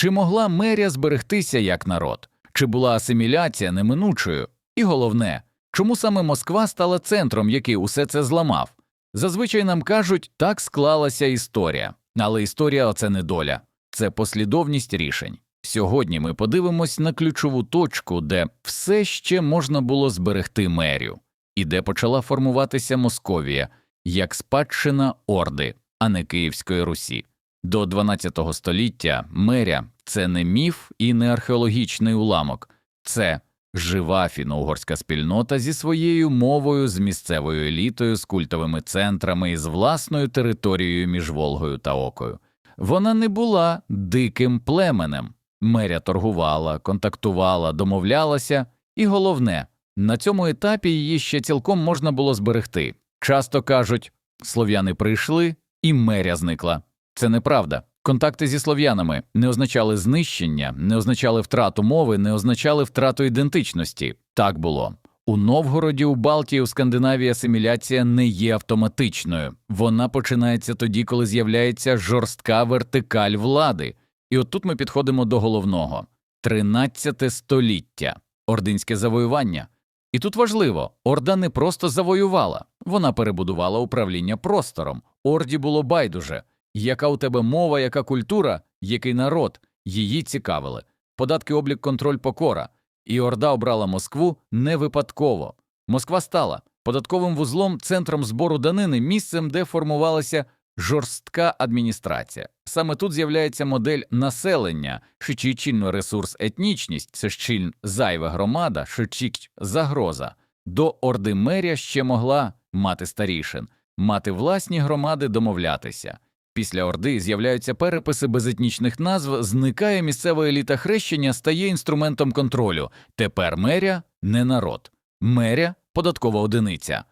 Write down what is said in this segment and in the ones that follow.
Чи могла мерія зберегтися як народ? Чи була асиміляція неминучою? І головне, чому саме Москва стала центром, який усе це зламав? Зазвичай нам кажуть, так склалася історія, але історія оце не доля, це послідовність рішень. Сьогодні ми подивимось на ключову точку, де все ще можна було зберегти мерію, і де почала формуватися Московія як спадщина Орди, а не Київської Русі. До 12 століття меря це не міф і не археологічний уламок, це жива фіно-угорська спільнота зі своєю мовою, з місцевою елітою, з культовими центрами і з власною територією між Волгою та Окою. Вона не була диким племенем. Меря торгувала, контактувала, домовлялася, і головне, на цьому етапі її ще цілком можна було зберегти. Часто кажуть, слов'яни прийшли, і меря зникла. Це неправда. Контакти зі слов'янами не означали знищення, не означали втрату мови, не означали втрату ідентичності. Так було. У Новгороді, у Балтії, у Скандинавії асиміляція не є автоматичною. Вона починається тоді, коли з'являється жорстка вертикаль влади. І от тут ми підходимо до головного 13 століття, ординське завоювання. І тут важливо, Орда не просто завоювала, вона перебудувала управління простором. Орді було байдуже, яка у тебе мова, яка культура, який народ, її цікавили. Податки, облік, контроль, покора. І Орда обрала Москву не випадково. Москва стала податковим вузлом, центром збору данини, місцем, де формувалася жорстка адміністрація. Саме тут з'являється модель населення, шичічільно ресурс етнічність, це щільн зайва громада, шичіч загроза. До Орди мерія ще могла мати старішин, мати власні громади домовлятися. Після Орди з'являються переписи без етнічних назв, зникає місцева еліта хрещення, стає інструментом контролю. Тепер меря не народ, меря податкова одиниця.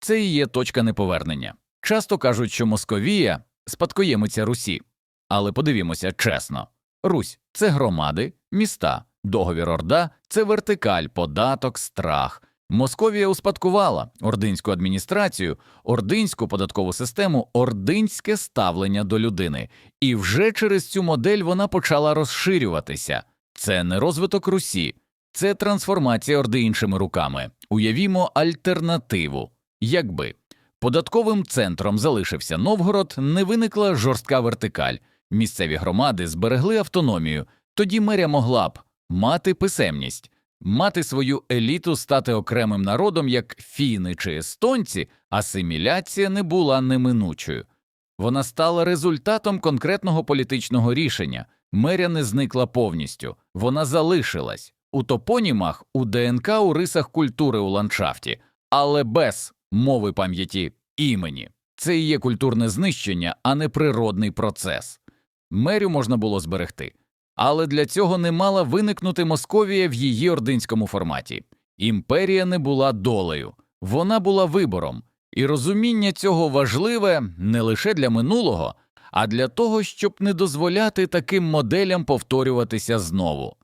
Це і є точка неповернення. Часто кажуть, що Московія спадкоємиця Русі. Але подивімося чесно: Русь це громади, міста, договір Орда це вертикаль, податок, страх. Московія успадкувала ординську адміністрацію, ординську податкову систему, ординське ставлення до людини, і вже через цю модель вона почала розширюватися. Це не розвиток Русі, це трансформація Орди іншими руками. Уявімо альтернативу. Якби податковим центром залишився Новгород, не виникла жорстка вертикаль. Місцеві громади зберегли автономію, тоді меря могла б мати писемність мати свою еліту стати окремим народом, як фіни чи естонці, асиміляція не була неминучою. Вона стала результатом конкретного політичного рішення. Меря не зникла повністю, вона залишилась у топонімах, у ДНК, у рисах культури у ландшафті, але без мови пам'яті імені. Це і є культурне знищення, а не природний процес. Мерю можна було зберегти. Але для цього не мала виникнути Московія в її ординському форматі. Імперія не була долею, вона була вибором, і розуміння цього важливе не лише для минулого, а для того, щоб не дозволяти таким моделям повторюватися знову.